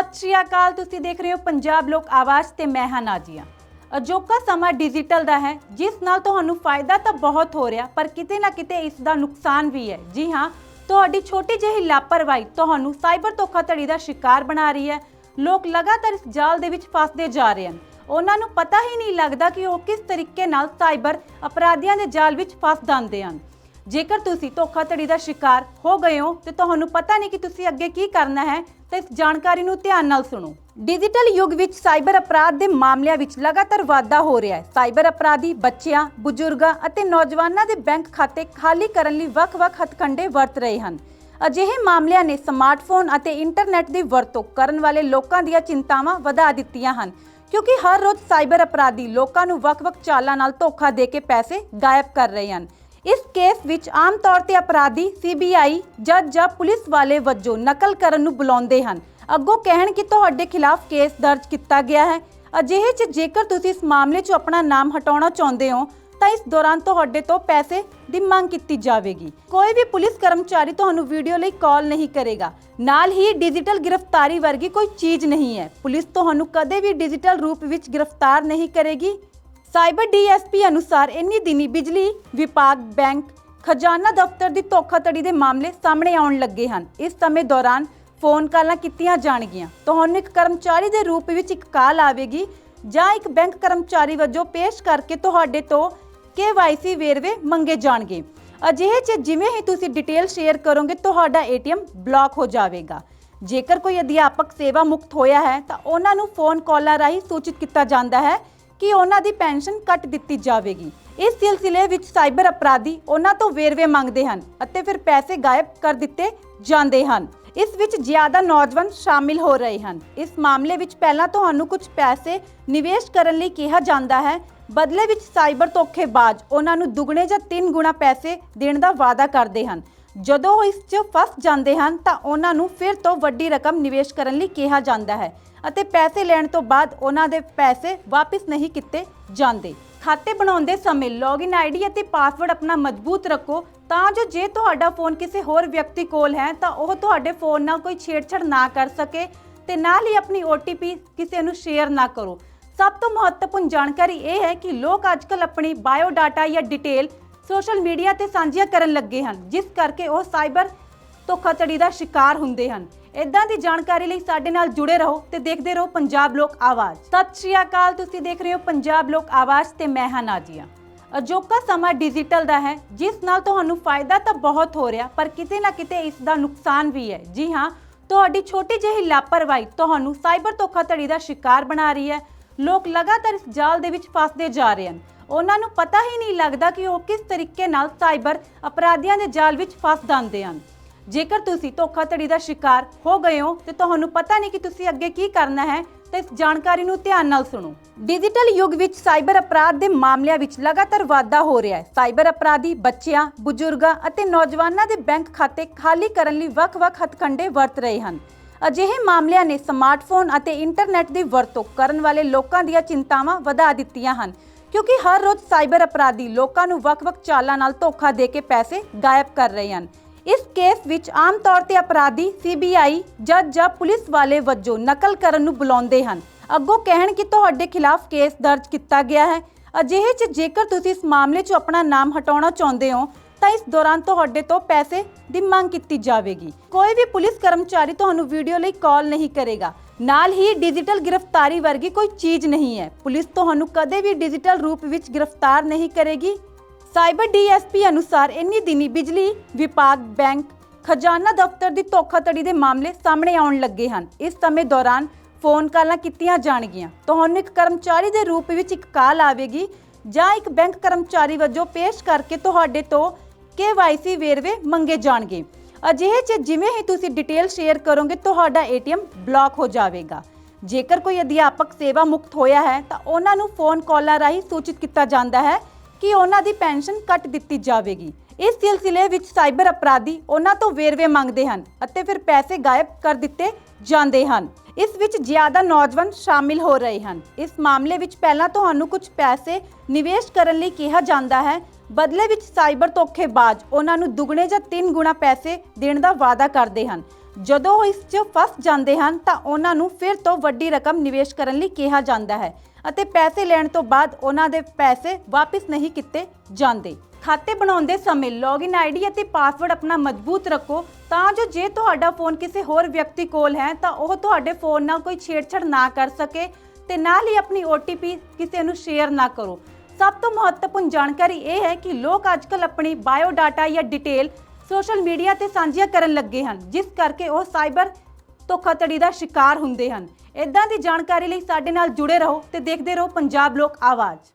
ਸਤਿ ਸ਼੍ਰੀ ਅਕਾਲ। ਤੁਸੀਂ ਦੇਖ ਰਹੇ ਹੋ ਪੰਜਾਬ ਲੋਕ ਆਵਾਜ਼ ਤੇ ਮੈਂ ਹਾਂ ਨਾਜੀਆ। ਅਜੋਕਾ ਸਮਾਂ ਡਿਜੀਟਲ ਦਾ ਹੈ, ਜਿਸ ਨਾਲ ਤੁਹਾਨੂੰ ਫਾਇਦਾ ਤਾਂ ਬਹੁਤ ਹੋ ਰਿਹਾ, ਪਰ ਕਿਤੇ ਨਾ ਕਿਤੇ ਇਸ ਦਾ ਨੁਕਸਾਨ ਵੀ ਹੈ। ਜੀ ਹਾਂ, ਤੁਹਾਡੀ ਛੋਟੀ ਜਿਹੀ ਲਾਪਰਵਾਹੀ ਤੁਹਾਨੂੰ ਸਾਈਬਰ ਧੋਖਾਧੜੀ ਦਾ ਸ਼ਿਕਾਰ ਬਣਾ ਰਹੀ ਹੈ। ਲੋਕ ਲਗਾਤਾਰ ਇਸ ਜਾਲ ਦੇ ਵਿੱਚ ਫਸਦੇ ਜਾ ਰਹੇ ਹਨ। ਉਹਨਾਂ ਨੂੰ ਪਤਾ ਹੀ ਨਹੀਂ ਲੱਗਦਾ ਕਿ ਉਹ ਕਿਸ ਤਰੀਕੇ ਨਾਲ ਸਾਈਬਰ ਅਪਰਾਧੀਆਂ ਦੇ ਜਾਲ ਵਿੱਚ ਫਸ ਜਾਂਦੇ ਹਨ। ਜੇਕਰ ਤੁਸੀਂ ਧੋਖਾਧੜੀ ਦਾ ਸ਼ਿਕਾਰ ਹੋ ਗਏ ਹੋ, ਤੇ ਤੁਹਾਨੂੰ ਪਤਾ ਨਹੀਂ ਕਿ ਤੁਸੀਂ ਅੱਗੇ ਕੀ ਕਰਨਾ ਹੈ। ਤਾਂ ਇਸ ਜਾਣਕਾਰੀ ਨੂੰ ਧਿਆਨ ਨਾਲ ਸੁਣੋ। ਡਿਜੀਟਲ ਯੁੱਗ ਵਿੱਚ ਸਾਈਬਰ ਅਪਰਾਧ ਦੇ ਮਾਮਲਿਆਂ ਵਿੱਚ ਲਗਾਤਾਰ ਵਾਧਾ ਹੋ ਰਿਹਾ ਹੈ। ਸਾਈਬਰ ਅਪਰਾਧੀ ਬੱਚਿਆਂ, ਬਜ਼ੁਰਗਾਂ ਅਤੇ ਨੌਜਵਾਨਾਂ ਦੇ ਬੈਂਕ ਖਾਤੇ ਖਾਲੀ ਕਰਨ ਲਈ ਵੱਖ-ਵੱਖ ਹੱਥਕੰਡੇ ਵਰਤ ਰਹੇ ਹਨ। ਅਜਿਹੇ ਮਾਮਲਿਆਂ ਨੇ ਸਮਾਰਟਫੋਨ ਅਤੇ ਇੰਟਰਨੈਟ ਦੀ ਵਰਤੋਂ ਕਰਨ ਵਾਲੇ ਲੋਕਾਂ ਦੀਆਂ ਚਿੰਤਾਵਾਂ ਵਧਾ ਦਿੱਤੀਆਂ ਹਨ ਕਿਉਂਕਿ ਹਰ ਰੋਜ਼ ਸਾਈਬਰ ਅਪਰਾਧੀ ਲੋਕਾਂ ਨੂੰ ਵੱਖ-ਵੱਖ ਚਾਲਾਂ ਨਾਲ ਧੋਖਾ ਦੇ ਕੇ ਪੈਸੇ ਗਾਇਬ ਕਰ ਰਹੇ ਹਨ। ਇਸ ਕੇਸ ਵਿੱਚ ਆਮ ਤੌਰ ਤੇ ਅਪਰਾਧੀ ਸੀਬੀਆਈ ਜੱਜ ਜਾਂ ਪੁਲਿਸ ਵਾਲੇ ਵਜੋਂ ਨਕਲ ਕਰਨ ਨੂੰ ਬੁਲਾਉਂਦੇ ਹਨ। ਅੱਗੋਂ ਕਹਿਣ ਕਿ ਤੁਹਾਡੇ ਖਿਲਾਫ ਕੇਸ ਦਰਜ ਕੀਤਾ ਗਿਆ ਹੈ। ਅਜਿਹੇ 'ਚ ਜੇਕਰ ਤੁਸੀਂ ਇਸ ਮਾਮਲੇ 'ਚ ਆਪਣਾ ਨਾਮ ਹਟਾਉਣਾ ਚਾਹੁੰਦੇ ਹੋ, ਤਾਂ ਇਸ ਦੌਰਾਨ ਤੁਹਾਡੇ ਤੋਂ ਪੈਸੇ ਦੀ ਮੰਗ ਕੀਤੀ ਜਾਵੇਗੀ। ਕੋਈ ਵੀ ਪੁਲਿਸ ਕਰਮਚਾਰੀ ਤੁਹਾਨੂੰ ਵੀਡੀਓ ਲਈ ਕਾਲ ਨਹੀਂ ਕਰੇਗਾ। ਨਾਲ ਹੀ ਡਿਜੀਟਲ ਗ੍ਰਿਫਤਾਰੀ ਵਰਗੀ ਕੋਈ ਚੀਜ਼ ਨਹੀਂ ਹੈ। ਪੁਲਿਸ ਤੁਹਾਨੂੰ ਕਦੇ ਵੀ ਡਿਜੀਟਲ ਰੂਪ ਵਿੱਚ ਗ੍ਰਿਫਤਾਰ ਨਹੀਂ ਕਰੇਗੀ। ਸਾਈਬਰ ਡੀਐਸਪੀ ਅਨੁਸਾਰ ਇੰਨੀ ਦਿਨੀ ਬਿਜਲੀ ਵਿਭਾਗ, ਬੈਂਕ, ਖਜ਼ਾਨਾ ਦਫ਼ਤਰ ਦੀ ਧੋਖਾਧੜੀ ਦੇ ਮਾਮਲੇ ਸਾਹਮਣੇ ਆਉਣ ਲੱਗੇ ਹਨ। ਇਸ ਸਮੇਂ ਦੌਰਾਨ ਫੋਨ ਕਾਲਾਂ ਕੀਤੀਆਂ ਜਾਣਗੀਆਂ। ਤੁਹਾਨੂੰ ਇੱਕ ਕਰਮਚਾਰੀ ਦੇ ਰੂਪ ਵਿੱਚ ਇੱਕ ਕਾਲ ਆਵੇਗੀ ਜਾਂ ਇੱਕ ਬੈਂਕ ਕਰਮਚਾਰੀ ਵਜੋਂ ਪੇਸ਼ ਕਰਕੇ ਤੁਹਾਡੇ ਤੋਂ KYC ਵੇਰਵੇ ਮੰਗੇ ਜਾਣਗੇ। ਅਜਿਹੇ 'ਚ ਜਿਵੇਂ ਹੀ ਤੁਸੀਂ ਡਿਟੇਲ ਸ਼ੇਅਰ ਕਰੋਗੇ, ਤੁਹਾਡਾ ATM ਬਲੌਕ ਹੋ ਜਾਵੇਗਾ। ਜੇਕਰ ਕੋਈ ਅਧਿਆਪਕ ਸੇਵਾ ਮੁਕਤ ਹੋਇਆ ਹੈ, ਤਾਂ ਉਹਨਾਂ ਨੂੰ ਫੋਨ ਕਾਲਾਂ ਰਾਹੀਂ ਸੂਚਿਤ ਕੀਤਾ ਜਾਂਦਾ ਹੈ ਕਿ ਉਹਨਾਂ ਦੀ ਪੈਨਸ਼ਨ ਕੱਟ ਦਿੱਤੀ ਜਾਵੇਗੀ। ਇਸ ਸਿਲਸਿਲੇ ਵਿੱਚ ਸਾਈਬਰ ਅਪਰਾਧੀ ਉਹਨਾਂ ਤੋਂ ਵੇਰਵੇ ਮੰਗਦੇ ਹਨ ਅਤੇ ਫਿਰ ਪੈਸੇ ਗਾਇਬ ਕਰ ਦਿੱਤੇ ਜਾਂਦੇ ਹਨ। ਇਸ ਵਿੱਚ ਜ਼ਿਆਦਾ ਨੌਜਵਾਨ ਸ਼ਾਮਿਲ ਹੋ ਰਹੇ ਹਨ। ਇਸ ਮਾਮਲੇ ਵਿੱਚ ਪਹਿਲਾਂ ਤੁਹਾਨੂੰ ਕੁਝ ਪੈਸੇ ਨਿਵੇਸ਼ ਕਰਨ ਲਈ ਕਿਹਾ ਜਾਂਦਾ ਹੈ। ਬਦਲੇ ਵਿੱਚ ਸਾਈਬਰ ਧੋਖੇਬਾਜ਼ ਉਹਨਾਂ ਨੂੰ ਦੁੱਗਣੇ ਜਾਂ ਤਿੰਨ ਗੁਣਾ ਪੈਸੇ ਦੇਣ ਦਾ ਵਾਅਦਾ ਕਰਦੇ ਹਨ। ਜਦੋਂ ਉਹ ਇਸ 'ਚ ਫਸ ਜਾਂਦੇ ਹਨ ਤਾਂ ਉਹਨਾਂ ਨੂੰ ਫਿਰ ਤੋਂ ਵੱਡੀ ਰਕਮ ਨਿਵੇਸ਼ ਕਰਨ ਲਈ ਕਿਹਾ ਜਾਂਦਾ ਹੈ ਅਤੇ ਪੈਸੇ ਲੈਣ ਤੋਂ ਬਾਅਦ ਉਹਨਾਂ ਦੇ ਪੈਸੇ ਵਾਪਸ ਨਹੀਂ ਕੀਤੇ ਜਾਂਦੇ। ਖਾਤੇ ਬਣਾਉਂਦੇ ਸਮੇਂ ਲੌਗਇਨ ਆਈਡੀ ਅਤੇ ਪਾਸਵਰਡ ਆਪਣਾ ਮਜ਼ਬੂਤ ਰੱਖੋ ਤਾਂ ਜੋ ਜੇ ਤੁਹਾਡਾ ਫੋਨ ਕਿਸੇ ਹੋਰ ਵਿਅਕਤੀ ਕੋਲ ਹੈ ਤਾਂ ਉਹ ਤੁਹਾਡੇ ਫੋਨ ਨਾਲ ਕੋਈ ਛੇੜਛਾੜ ਨਾ ਕਰ ਸਕੇ ਤੇ ਨਾਲ ਹੀ ਆਪਣੀ OTP ਕਿਸੇ ਨੂੰ ਸ਼ੇਅਰ ਨਾ ਕਰੋ। ਸਭ ਤੋਂ ਮਹੱਤਵਪੂਰਨ ਜਾਣਕਾਰੀ ਇਹ ਹੈ ਕਿ ਲੋਕ ਅੱਜਕੱਲ ਆਪਣੀ ਬਾਇਓ ਡਾਟਾ ਜਾਂ ਡਿਟੇਲ ਸੋਸ਼ਲ ਮੀਡੀਆ ਤੇ ਸਾਂਝੀਆਂ ਕਰਨ ਲੱਗੇ ਹਨ, ਜਿਸ ਕਰਕੇ ਉਹ ਸਾਈਬਰ ਧੋਖਾਧੜੀ ਦਾ ਸ਼ਿਕਾਰ ਹੁੰਦੇ ਹਨ। ਇਦਾਂ ਦੀ ਜਾਣਕਾਰੀ ਲਈ ਸਾਡੇ ਨਾਲ ਜੁੜੇ ਰਹੋ ਤੇ ਦੇਖਦੇ ਰਹੋ ਪੰਜਾਬ ਲੋਕ ਆਵਾਜ਼। ਸਤਿ ਸ਼੍ਰੀ ਅਕਾਲ, ਤੁਸੀਂ ਦੇਖ ਰਹੇ ਹੋ ਪੰਜਾਬ ਲੋਕ ਆਵਾਜ਼ ਤੇ ਮੈਂ ਹਾਂ ਨਾਜੀਆ। ਅਜੋਕਾ ਸਮਾਂ ਡਿਜੀਟਲ ਦਾ ਹੈ, ਜਿਸ ਨਾਲ ਤੁਹਾਨੂੰ ਫਾਇਦਾ ਤਾਂ ਬਹੁਤ ਹੋ ਰਿਹਾ, ਪਰ ਕਿਤੇ ਨਾ ਕਿਤੇ ਇਸ ਦਾ ਨੁਕਸਾਨ ਵੀ ਹੈ। ਜੀ ਹਾਂ, ਤੁਹਾਡੀ ਛੋਟੀ ਜਿਹੀ ਲਾਪਰਵਾਹੀ ਤੁਹਾਨੂੰ ਸਾਈਬਰ ਧੋਖਾਧੜੀ ਦਾ ਸ਼ਿਕਾਰ ਬਣਾ ਰਹੀ ਹੈ। ਲੋਕ ਲਗਾਤਾਰ ਇਸ ਜਾਲ ਦੇ ਵਿੱਚ ਫਸਦੇ ਜਾ ਰਹੇ ਹਨ। ਉਹਨਾਂ ਨੂੰ ਪਤਾ ਹੀ ਨਹੀਂ ਲੱਗਦਾ ਕਿ ਉਹ ਕਿਸ ਤਰੀਕੇ ਨਾਲ ਸਾਈਬਰ ਅਪਰਾਧੀਆਂ ਦੇ ਜਾਲ ਵਿੱਚ ਫਸ ਜਾਂਦੇ ਹਨ। ਜੇਕਰ ਤੁਸੀਂ ਧੋਖਾਧੜੀ ਦਾ ਸ਼ਿਕਾਰ ਹੋ ਗਏ ਹੋ ਤੇ ਤੁਹਾਨੂੰ ਪਤਾ ਨਹੀਂ ਕਿ ਤੁਸੀਂ ਅੱਗੇ ਕੀ ਕਰਨਾ ਹੈ ਤਾਂ ਇਸ ਜਾਣਕਾਰੀ ਨੂੰ ਧਿਆਨ ਨਾਲ ਸੁਣੋ। ਡਿਜੀਟਲ ਯੁੱਗ ਵਿੱਚ ਸਾਈਬਰ ਅਪਰਾਧ ਦੇ ਮਾਮਲਿਆਂ ਵਿੱਚ ਲਗਾਤਾਰ ਵਾਧਾ ਹੋ ਰਿਹਾ ਹੈ। ਸਾਈਬਰ ਅਪਰਾਧੀ ਬੱਚਿਆਂ, ਬਜ਼ੁਰਗਾਂ ਅਤੇ ਨੌਜਵਾਨਾਂ ਦੇ ਬੈਂਕ ਖਾਤੇ ਖਾਲੀ ਕਰਨ ਲਈ ਵੱਖ-ਵੱਖ ਹੱਥਕੰਡੇ ਵਰਤ ਰਹੇ ਹਨ। ਅਜਿਹੇ ਮਾਮਲਿਆਂ ਨੇ ਸਮਾਰਟਫੋਨ ਅਤੇ ਇੰਟਰਨੈਟ ਦੀ ਵਰਤੋਂ ਕਰਨ ਵਾਲੇ ਲੋਕਾਂ ਦੀਆਂ ਚਿੰਤਾਵਾਂ ਵਧਾ ਦਿੱਤੀਆਂ ਹਨ। ਕਿਉਂਕਿ ਹਰ ਰੋਜ਼ ਸਾਈਬਰ ਅਪਰਾਧੀ ਲੋਕਾਂ ਨੂੰ ਵੱਖ-ਵੱਖ ਚਾਲਾਂ ਨਾਲ ਧੋਖਾ ਦੇ ਕੇ ਪੈਸੇ ਗਾਇਬ ਕਰ ਰਹੇ ਹਨ। ਇਸ ਕੇਸ ਵਿੱਚ ਆਮ ਤੌਰ ਤੇ ਅਪਰਾਧੀ ਸੀਬੀਆਈ ਜੱਜ ਜਾਂ ਪੁਲਿਸ ਵਾਲੇ ਵਜੋਂ ਨਕਲ ਕਰਨ ਨੂੰ ਬੁਲਾਉਂਦੇ ਹਨ। ਅੱਗੋਂ ਕਹਿਣ ਕਿ ਤੁਹਾਡੇ ਖਿਲਾਫ ਕੇਸ ਦਰਜ ਕੀਤਾ ਗਿਆ ਹੈ। ਅਜਿਹੇ 'ਚ ਜੇਕਰ ਤੁਸੀਂ ਇਸ ਮਾਮਲੇ 'ਚ ਆਪਣਾ ਨਾਮ ਹਟਾਉਣਾ ਚਾਹੁੰਦੇ ਹੋ ਤਾਂ ਇਸ ਦੌਰਾਨ ਤੁਹਾਡੇ ਤੋਂ ਪੈਸੇ ਦੀ ਮੰਗ ਕੀਤੀ ਜਾਵੇਗੀ। ਕੋਈ ਵੀ ਪੁਲਿਸ ਕਰਮਚਾਰੀ ਤੁਹਾਨੂੰ ਵੀਡੀਓ ਲਈ ਕਾਲ ਨਹੀਂ ਕਰੇਗਾ। ਨਾਲ ਹੀ ਡਿਜੀਟਲ ਗ੍ਰਿਫਤਾਰੀ ਵਰਗੀ ਕੋਈ ਚੀਜ਼ ਨਹੀਂ ਹੈ। ਪੁਲਿਸ ਤੁਹਾਨੂੰ ਕਦੇ ਵੀ ਡਿਜੀਟਲ ਰੂਪ ਵਿੱਚ ਗ੍ਰਿਫਤਾਰ ਨਹੀਂ ਕਰੇਗੀ। ਸਾਈਬਰ ਡੀਐਸਪੀ ਅਨੁਸਾਰ ਇੰਨੀ ਦਿਨੀ ਬਿਜਲੀ ਵਿਭਾਗ, ਬੈਂਕ, ਖਜ਼ਾਨਾ ਦਫ਼ਤਰ ਦੀ ਧੋਖਾਧੜੀ ਦੇ ਮਾਮਲੇ ਸਾਹਮਣੇ ਆਉਣ ਲੱਗੇ ਹਨ। ਇਸ ਸਮੇਂ ਦੌਰਾਨ ਫੋਨ ਕਾਲਾਂ ਕੀਤੀਆਂ ਜਾਣਗੀਆਂ। ਤੁਹਾਨੂੰ ਇੱਕ ਕਰਮਚਾਰੀ ਦੇ ਰੂਪ ਵਿੱਚ ਇੱਕ ਕਾਲ ਆਵੇਗੀ ਜਾਂ ਇੱਕ ਬੈਂਕ ਕਰਮਚਾਰੀ ਵਜੋਂ ਪੇਸ਼ ਕਰਕੇ ਤੁਹਾਡੇ ਤੋਂ KYC ਵੇਰਵੇ ਮੰਗੇ ਜਾਣਗੇ। ਅਜਿਹੇ 'ਚ ਜਿਵੇਂ ਹੀ ਤੁਸੀਂ ਡਿਟੇਲ ਸ਼ੇਅਰ ਕਰੋਗੇ, ਤੁਹਾਡਾ ATM ਬਲੌਕ ਹੋ ਜਾਵੇਗਾ। ਜੇਕਰ ਕੋਈ ਅਧਿਆਪਕ ਸੇਵਾ ਮੁਕਤ ਹੋਇਆ ਹੈ, ਤਾਂ ਉਹਨਾਂ ਨੂੰ ਫੋਨ ਕਾਲਾਂ ਰਾਹੀਂ ਸੂਚਿਤ ਕੀਤਾ ਜਾਂਦਾ ਹੈ ਕਿ ਉਹਨਾਂ ਦੀ ਪੈਨਸ਼ਨ ਕੱਟ ਦਿੱਤੀ ਜਾਵੇਗੀ। ਇਸ ਸਿਲਸਿਲੇ ਵਿੱਚ ਸਾਈਬਰ ਅਪਰਾਧੀ ਉਹਨਾਂ ਤੋਂ ਵੇਰਵੇ ਮੰਗਦੇ ਹਨ ਅਤੇ ਫਿਰ ਪੈਸੇ ਗਾਇਬ ਕਰ ਦਿੱਤੇ ਜਾਂਦੇ ਹਨ। ਇਸ ਵਿੱਚ ਜ਼ਿਆਦਾ ਨੌਜਵਾਨ ਸ਼ਾਮਿਲ ਹੋ ਰਹੇ ਹਨ। ਇਸ ਮਾਮਲੇ ਵਿੱਚ ਪਹਿਲਾਂ ਤੁਹਾਨੂੰ ਕੁਝ ਪੈਸੇ ਨਿਵੇਸ਼ ਕਰਨ ਲਈ ਕਿਹਾ ਜਾਂਦਾ ਹੈ ਬਦਲੇ ਵਿੱਚ ਸਾਈਬਰ ਧੋਖੇਬਾਜ਼ ਉਹਨਾਂ ਨੂੰ ਦੁੱਗਣੇ ਜਾਂ ਤਿੰਨ ਗੁਣਾ ਪੈਸੇ ਦੇਣ ਦਾ ਵਾਅਦਾ ਕਰਦੇ ਹਨ। ਜਦੋਂ ਉਹ ਇਸ 'ਚ ਫਸ ਜਾਂਦੇ ਹਨ, ਤਾਂ ਉਹਨਾਂ ਨੂੰ ਫਿਰ ਤੋਂ ਵੱਡੀ ਰਕਮ ਨਿਵੇਸ਼ ਕਰਨ ਲਈ ਕਿਹਾ ਜਾਂਦਾ ਹੈ ਅਤੇ ਪੈਸੇ ਲੈਣ ਤੋਂ ਬਾਅਦ ਉਹਨਾਂ ਦੇ ਪੈਸੇ ਵਾਪਸ ਨਹੀਂ ਕੀਤੇ ਜਾਂਦੇ। ਖਾਤੇ ਬਣਾਉਂਦੇ ਸਮੇਂ ਲੌਗਇਨ ਆਈਡੀ ਅਤੇ ਪਾਸਵਰਡ ਆਪਣਾ ਮਜ਼ਬੂਤ ਰੱਖੋ, ਤਾਂ ਜੋ ਜੇ ਤੁਹਾਡਾ ਫੋਨ ਕਿਸੇ ਹੋਰ ਵਿਅਕਤੀ ਕੋਲ ਹੈ, ਤਾਂ ਉਹ ਤੁਹਾਡੇ ਫੋਨ ਨਾਲ ਕੋਈ ਛੇੜਛਾੜ ਨਾ ਕਰ ਸਕੇ ਤੇ ਨਾਲ ਹੀ ਆਪਣੀ OTP ਕਿਸੇ ਨੂੰ ਸ਼ੇਅਰ ਨਾ ਕਰੋ। ਸਭ ਤੋਂ ਮਹੱਤਵਪੂਰਨ ਜਾਣਕਾਰੀ ਇਹ ਹੈ ਕਿ ਲੋਕ ਅੱਜਕੱਲ ਆਪਣੀ ਬਾਇਓ ਡਾਟਾ ਜਾਂ ਡਿਟੇਲ ਸੋਸ਼ਲ ਮੀਡੀਆ ਤੇ ਸਾਂਝੀਆਂ ਕਰਨ ਲੱਗੇ ਹਨ, ਜਿਸ ਕਰਕੇ ਉਹ ਸਾਈਬਰ ਧੋਖਾਧੜੀ ਦਾ ਸ਼ਿਕਾਰ ਹੁੰਦੇ ਹਨ। ਇਦਾਂ ਦੀ ਜਾਣਕਾਰੀ ਲਈ ਸਾਡੇ ਨਾਲ ਜੁੜੇ ਰਹੋ ਤੇ ਦੇਖਦੇ ਰਹੋ ਪੰਜਾਬ ਲੋਕ ਆਵਾਜ਼।